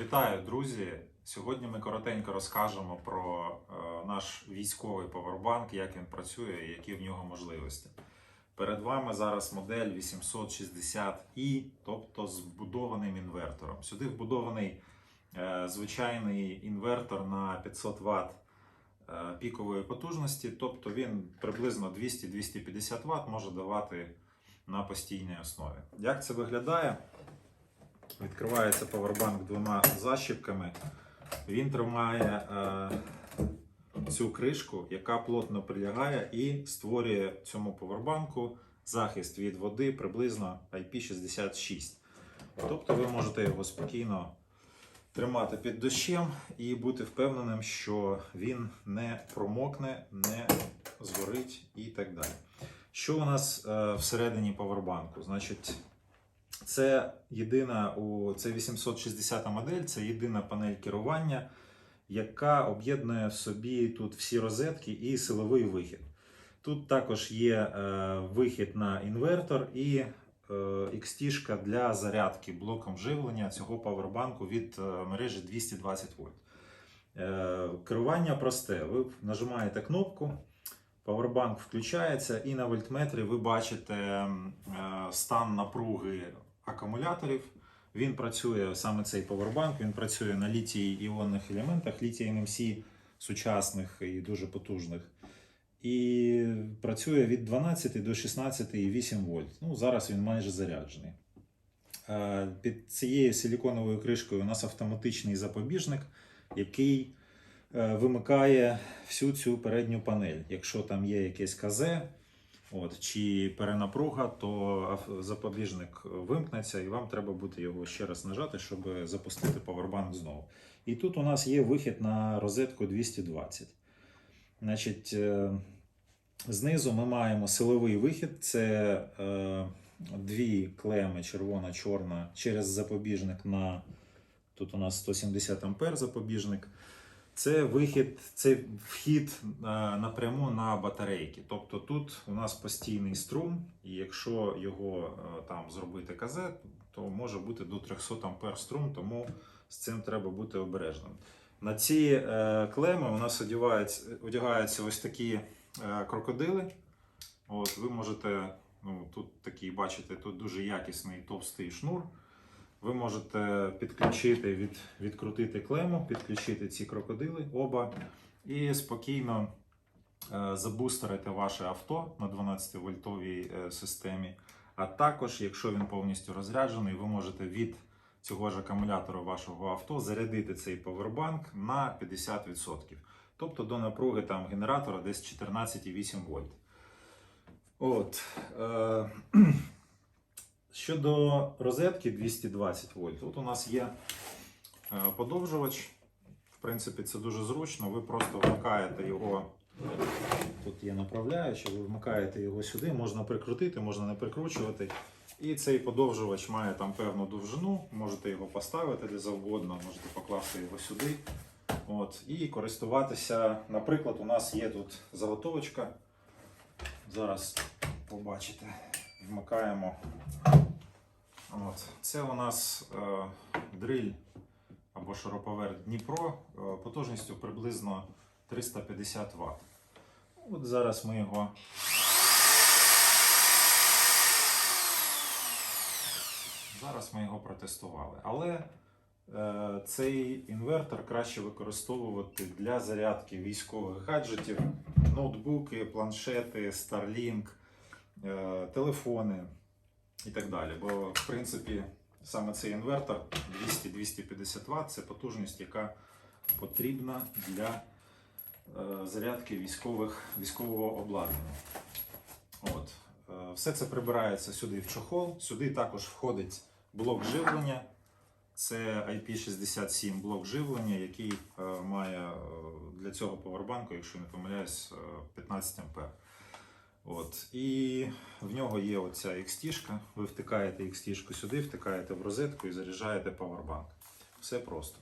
Вітаю, друзі! Сьогодні ми коротенько розкажемо про е, наш військовий павербанк, як він працює і які в нього можливості. Перед вами зараз модель 860i, тобто з вбудованим інвертором. Сюди вбудований е, звичайний інвертор на 500 Вт е, пікової потужності, тобто він приблизно 200-250 Вт може давати на постійній основі. Як це виглядає? Відкривається павербанк двома защіпками. Він тримає е, цю кришку, яка плотно прилягає і створює цьому павербанку захист від води приблизно IP66. Тобто ви можете його спокійно тримати під дощем і бути впевненим, що він не промокне, не згорить і так далі. Що у нас е, всередині павербанку? Значить, це єдина це 860 модель, це єдина панель керування, яка об'єднує в собі тут всі розетки і силовий вихід. Тут також є е, вихід на інвертор і е, XT для зарядки блоком живлення цього павербанку від е, мережі 220 вольт. Е, керування просте. Ви нажимаєте кнопку. Павербанк включається, і на вольтметрі ви бачите е, стан напруги акумуляторів. Він працює саме цей павербанк, він працює на літій іонних елементах, літій NMC сучасних і дуже потужних. І працює від 12 до 16,8 вольт. Ну, зараз він майже заряджений. Е, Під цією силіконовою кришкою у нас автоматичний запобіжник, який е, вимикає всю цю передню панель. Якщо там є якесь КЗ, От, чи перенапруга, то запобіжник вимкнеться, і вам треба буде його ще раз нажати, щоб запустити павербанк знову. І тут у нас є вихід на розетку 220. Значить, е, знизу ми маємо силовий вихід. Це е, дві клеми червона-чорна через запобіжник на тут у нас 170 ампер запобіжник. Це вихід, це вхід е, напряму на батарейки. Тобто тут у нас постійний струм, і якщо його е, там зробити КЗ, то може бути до 300 ампер струм, тому з цим треба бути обережним. На ці е, клеми у нас одягаються, одягаються ось такі крокодили. От, ви можете, ну, тут такий, бачите, тут дуже якісний товстий шнур. Ви можете підключити, від, відкрутити клему, підключити ці крокодили оба і спокійно е, забустерити ваше авто на 12-вольтовій е, системі. А також, якщо він повністю розряджений, ви можете від цього ж акумулятора вашого авто зарядити цей павербанк на 50%. Тобто до напруги там, генератора десь 14,8 вольт. От. Е, Щодо розетки 220 вольт, тут у нас є е, подовжувач. В принципі, це дуже зручно. Ви просто вмикаєте його. Тут є направляючий, ви вмикаєте його сюди, можна прикрутити, можна не прикручувати. І цей подовжувач має там певну довжину, можете його поставити де завгодно, можете покласти його сюди. От, і користуватися. Наприклад, у нас є тут заготовочка. Зараз побачите, вмикаємо. От. Це у нас е, дриль або шуруповерт Дніпро е, потужністю приблизно 350 Вт. От зараз ми його. Зараз ми його протестували. Але е, цей інвертор краще використовувати для зарядки військових гаджетів, ноутбуки, планшети, Starlink, е, телефони і так далі. Бо, в принципі, саме цей інвертор 200-250 Вт це потужність, яка потрібна для е, зарядки військових, військового обладнання. От. Е, Все це прибирається сюди в чохол. Сюди також входить блок живлення. Це IP67 блок живлення, який е, має для цього повербанку, якщо не помиляюсь, е, 15 ампер. От. І в нього є оця XT-шка. Ви втикаєте XT-шку сюди, втикаєте в розетку і заряджаєте павербанк. Все просто.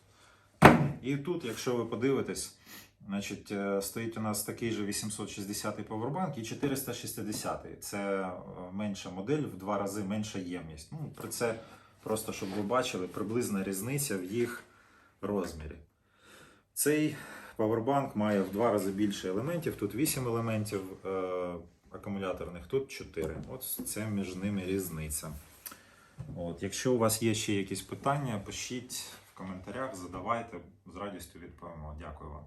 І тут, якщо ви подивитесь, значить, е, стоїть у нас такий же 860-й павербанк і 460-й. Це е, менша модель, в два рази менша ємність. Ну, про це просто, щоб ви бачили, приблизна різниця в їх розмірі. Цей павербанк має в два рази більше елементів. Тут 8 елементів е, акумуляторних, тут 4. От це між ними різниця. От, якщо у вас є ще якісь питання, пишіть в коментарях, задавайте, з радістю відповімо. Дякую вам.